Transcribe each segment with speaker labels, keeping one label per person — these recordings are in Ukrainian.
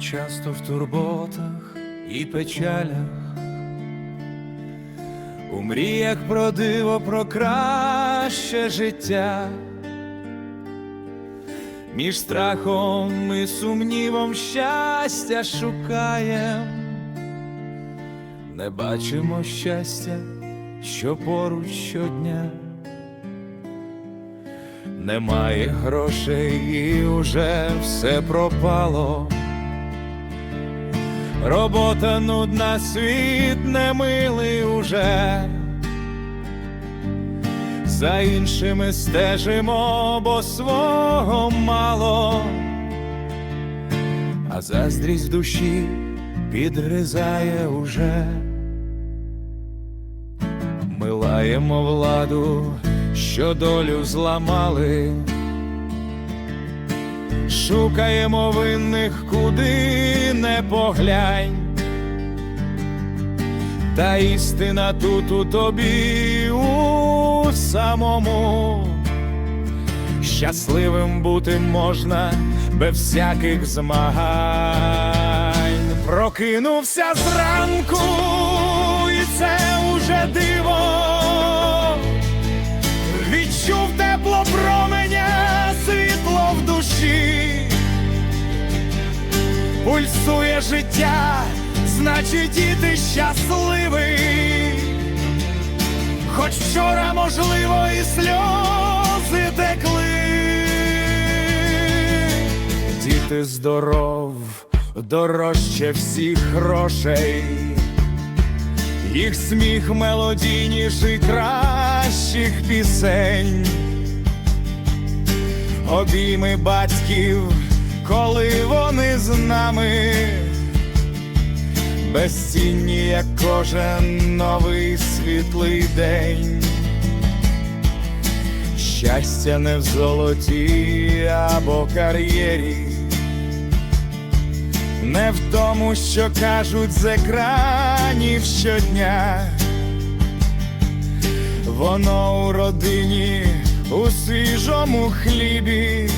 Speaker 1: часто в турботах і печалях, у мріях про диво, про краще життя, між страхом і сумнівом щастя шукаєм, не бачимо щастя, що поруч щодня. Немає грошей і уже все пропало. Робота нудна, світ немилий уже. За іншими стежимо, бо свого мало, а заздрість в душі підгризає уже. Ми лаємо владу, що долю зламали, шукаємо винних, куди не поглянь, та істина тут у тобі у самому. Щасливим бути можна без всяких змагань. Прокинувся зранку, і це уже диво. Пульсує життя, значить і ти щасливий. Хоч вчора, можливо, і сльози текли. Діти здоров, дорожче всіх грошей. Їх сміх мелодійніший кращих пісень, обійми батьків, коли вони нами, безцінні, як кожен новий світлий день. Щастя не в золоті або кар'єрі, не в тому, що кажуть з екранів щодня, воно у родині, у свіжому хлібі,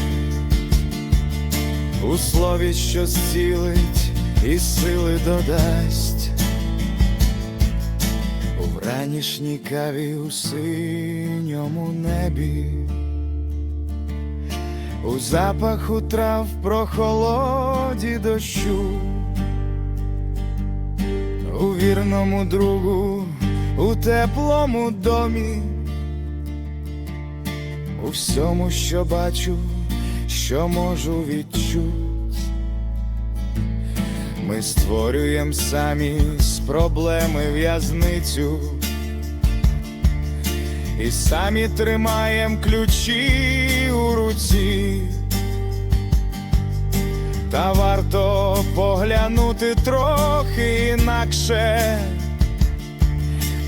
Speaker 1: у слові, що зцілить і сили додасть, у вранішній каві у синьому небі. У запаху трав прохолоді дощу, у вірному другу, у теплому домі, у всьому, що бачу, що можу відчуть. Ми створюємо самі з проблеми в'язницю. І самі тримаєм ключі у руці, та варто поглянути трохи інакше,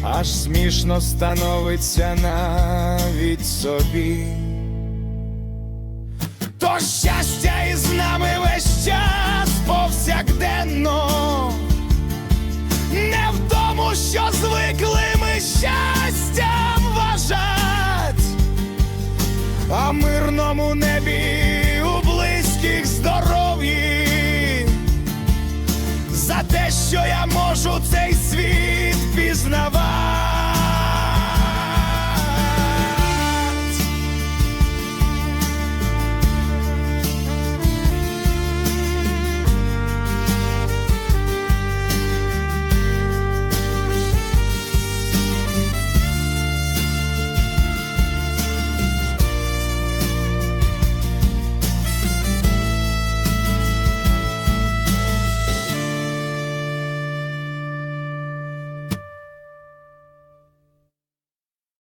Speaker 1: аж смішно становиться навіть собі. Щастя із нами весь час повсякденно, не в тому, що звикли ми щастям вважать, а мирному небі у близьких здоров'ї, за те, що я можу цей світ.